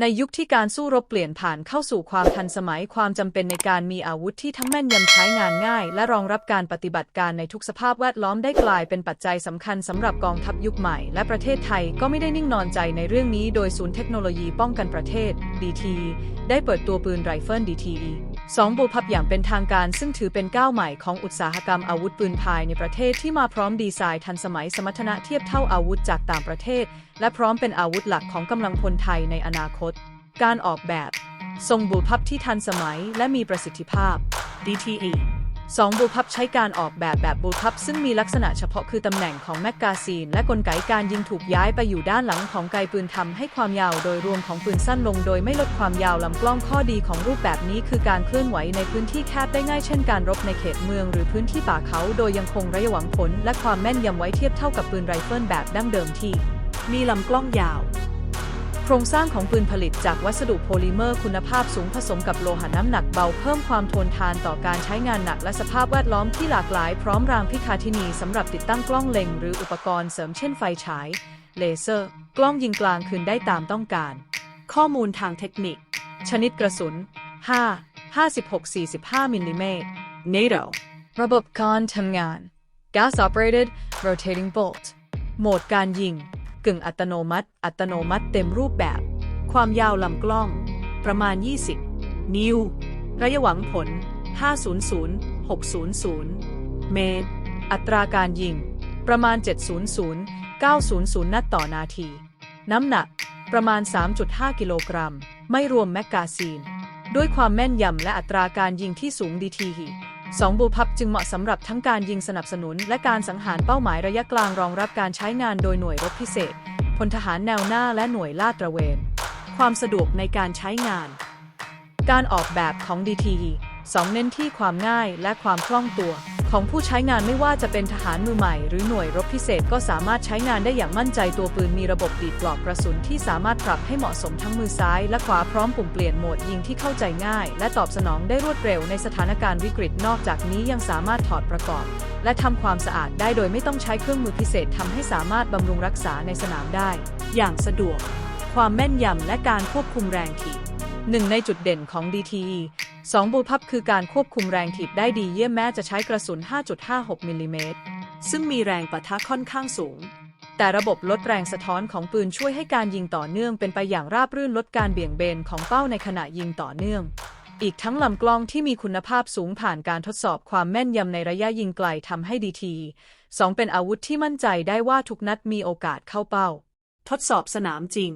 ในยุคที่การสู้รบเปลี่ยนผ่านเข้าสู่ความทันสมัยความจำเป็นในการมีอาวุธที่ทั้งแม่นยำใช้งานง่าย และรองรับการปฏิบัติการในทุกสภาพแวดล้อมได้กลายเป็นปัจจัยสำคัญสำหรับกองทัพยุคใหม่ และประเทศไทยก็ไม่ได้นิ่งนอนใจในเรื่องนี้ โดยศูนย์เทคโนโลยีป้องกันประเทศ DTE ได้เปิดตัวปืนไรเฟิล DTE สองบูพับอย่างเป็นทางการซึ่งถือเป็นก้าวใหม่ของอุตสาหกรรมอาวุธปืนภายในประเทศที่มาพร้อมดีไซน์ทันสมัยสมรรถนะเทียบเท่าอาวุธจากต่างประเทศ และพร้อมเป็นอาวุธหลักของกำลังพลไทยในอนาคต การออกแบบ ทรงบูพับที่ทันสมัยและมีประสิทธิภาพ DTE สองบุพับใช้การออกแบบแบบบุพับซึ่งมีลักษณะเฉพาะคือตำแหน่งของแมกกาซีน และกลไกการยิงถูกย้ายไปอยู่ด้านหลังของไกปืนทำให้ความยาวโดยรวมของปืนสั้นลง โดยไม่ลดความยาวลำกล้องข้อดีของรูปแบบนี้ คือการเคลื่อนไหวในพื้นที่แคบได้ง่ายเช่นการรบในเขตเมือง หรือพื้นที่ป่าเขาโดยยังคงระยะหวังผล และความแม่นยำไว้เทียบเท่ากับปืนไรเฟิลแบบดั้งเดิมที่มีลำกล้องยาว โครงสร้างของปืนผลิตจากวัสดุโพลิเมอร์คุณภาพสูงผสมกับโลหะน้ำหนักเบาเพิ่มความทนทานต่อการใช้งานหนักและสภาพแวดล้อมที่หลากหลายพร้อมรางพิฆาทินีสำหรับติดตั้งกล้องเล็งหรืออุปกรณ์เสริมเช่นไฟฉาย เลเซอร์ กล้องยิงกลางคืนได้ตามต้องการ ข้อมูลทางเทคนิค ชนิดกระสุน 5 56-45มิลลิเมตร NATO ระบบการทำงาน Gas operated rotating bolt โหมดการยิง กึ่งอัตโนมัติ อัตโนมัติเต็มรูปแบบ ความยาวลำกล้อง ประมาณ 20 นิ้ว ระยะหวังผล 500-600 เมตร อัตราการยิง ประมาณ 700-900 นัดต่อนาที น้ำหนักประมาณ 3.5 กิโลกรัม ไม่รวมแมกกาซีน ด้วยความแม่นยำและอัตราการยิงที่สูงดีทีหี 2บูพับจึงเหมาะสำหรับทั้งการยิงสนับสนุน และการสังหารเป้าหมายระยะกลางรองรับการใช้งานโดยหน่วยรบพิเศษ พลทหารแนวหน้าและหน่วยลาดตระเวน ความสะดวกในการใช้งาน การออกแบบของ DTE 2 เน้นที่ความง่ายและความคล่องตัว ของผู้ใช้งานไม่ว่าจะเป็นทหารมือใหม่หรือหน่วยรบพิเศษก็สามารถใช้งานได้อย่างมั่นใจตัวปืนมีระบบดีดปลอกกระสุนที่สามารถปรับให้เหมาะสมทั้งมือซ้ายและขวาพร้อมปุ่มเปลี่ยนโหมดยิงที่เข้าใจง่าย และตอบสนองได้รวดเร็วในสถานการณ์วิกฤตนอกจากนี้ยังสามารถถอดประกอบ และทำความสะอาดได้โดยไม่ต้องใช้เครื่องมือพิเศษทำให้สามารถบำรุงรักษาในสนามได้ อย่างสะดวก ความแม่นยำและการควบคุมแรงถีบหนึ่งในจุดเด่นของ DTE 2. บูพับคือการควบคุมแรงถีบได้ดีเยี่ยมแม้จะใช้กระสุน 5.56 มิลลิเมตร ซึ่งมีแรงปะทะค่อนข้างสูง แต่ระบบลดแรงสะท้อนของปืนช่วยให้การยิงต่อเนื่องเป็นไปอย่างราบรื่นลดการเบี่ยงเบนของเป้าในขณะยิงต่อเนื่อง อีกทั้งลำกล้องที่มีคุณภาพสูงผ่านการทดสอบความแม่นยำในระยะยิงไกลทำให้ดีทีสองเป็นอาวุธที่มั่นใจได้ว่าทุกนัดมีโอกาสเข้าเป้า ทดสอบสนามจริง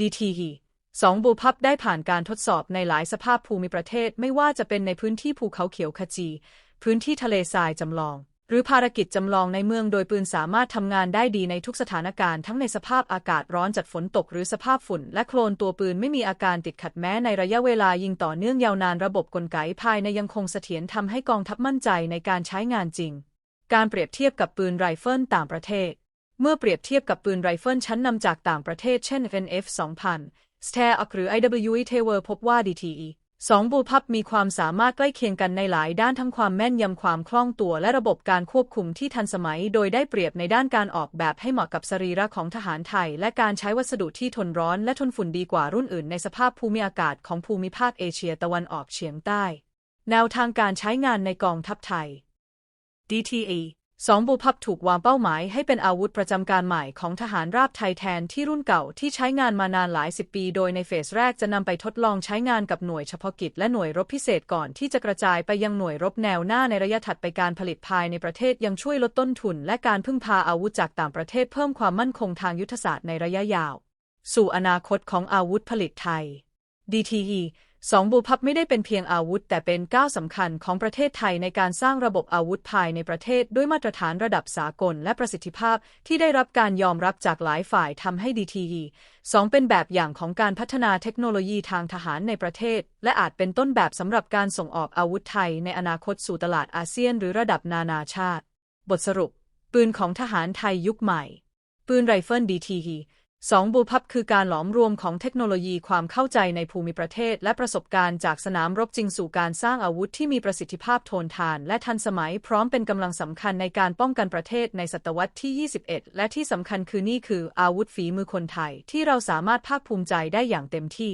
ดีที สองบูพับได้ผ่านการทดสอบในหลายสภาพภูมิประเทศไม่ว่าจะเป็นในพื้นที่ภูเขาเขียวขจี พื้นที่ทะเลทรายจำลอง หรือภารกิจจำลองในเมืองโดยปืนสามารถทำงานได้ดีในทุกสถานการณ์ทั้งในสภาพอากาศร้อนจัดฝนตกหรือสภาพฝุ่น และโคลนตัวปืนไม่มีอาการติดขัดแม้ในระยะเวลายิงต่อเนื่องยาวนานระบบกลไกภายในยังคงเสถียรทำให้กองทัพมั่นใจในการใช้งานจริง การเปรียบเทียบกับปืนไรเฟิลต่างประเทศ เมื่อเปรียบเทียบกับปืนไรเฟิลชั้นนำจากต่างประเทศเช่น NF 2000 s t a r หรือ IWE Tower พบว่า DTE สองบูพับมีความสามารถใกล้เคียงกันในหลายด้านทั้งความแม่นยำความคล่องตัวและระบบการควบคุมที่ทันสมัย โดยได้เปรียบในด้านการออกแบบให้เหมาะกับสรีระของทหารไทย และการใช้วัสดุที่ทนร้อนและทนฝุ่นดีกว่ารุ่นอื่นในสภาพภูมิอากาศของภูมิภาคเอเชียตะวันออกเฉียงใต้ แนวทางการใช้งานในกองทัพไทย DTE สองบูพับถูกวางเป้าหมายให้เป็นอาวุธประจำการใหม่ของทหารราบไทยแทนที่รุ่นเก่าที่ใช้งานมานานหลายสิบปี โดยในเฟสแรกจะนำไปทดลองใช้งานกับหน่วยเฉพาะกิจและหน่วยรบพิเศษก่อนที่จะกระจายไปยังหน่วยรบแนวหน้าในระยะถัดไปการผลิตภายในประเทศยังช่วยลดต้นทุน และการพึ่งพาอาวุธจากต่างประเทศเพิ่มความมั่นคงทางยุทธศาสตร์ในระยะยาว สู่อนาคตของอาวุธผลิตไทย DTE สองบูพับไม่ได้เป็นเพียงอาวุธ แต่เป็นก้าวสำคัญของประเทศไทยในการสร้างระบบอาวุธภายในประเทศ ด้วยมาตรฐานระดับสากลและประสิทธิภาพที่ได้รับการยอมรับจากหลายฝ่ายทำให้ DTE สองเป็นแบบอย่างของการพัฒนาเทคโนโลยีทางทหารในประเทศ และอาจเป็นต้นแบบสำหรับการส่งออกอาวุธไทยในอนาคตสู่ตลาดอาเซียน หรือระดับนานาชาติ บทสรุป ปืนของทหารไทยยุคใหม่ ปืนไรเฟิล DTE 2. บูพับคือการหลอมรวมของเทคโนโลยีความเข้าใจในภูมิประเทศ และประสบการณ์จากสนามรบจริงสู่การสร้างอาวุธที่มีประสิทธิภาพทนทาน และทันสมัยพร้อมเป็นกำลังสำคัญในการป้องกันประเทศในศตวรรษที่ 21 และที่สำคัญคือนี่คืออาวุธฝีมือคนไทย ที่เราสามารถภาคภูมิใจได้อย่างเต็มที่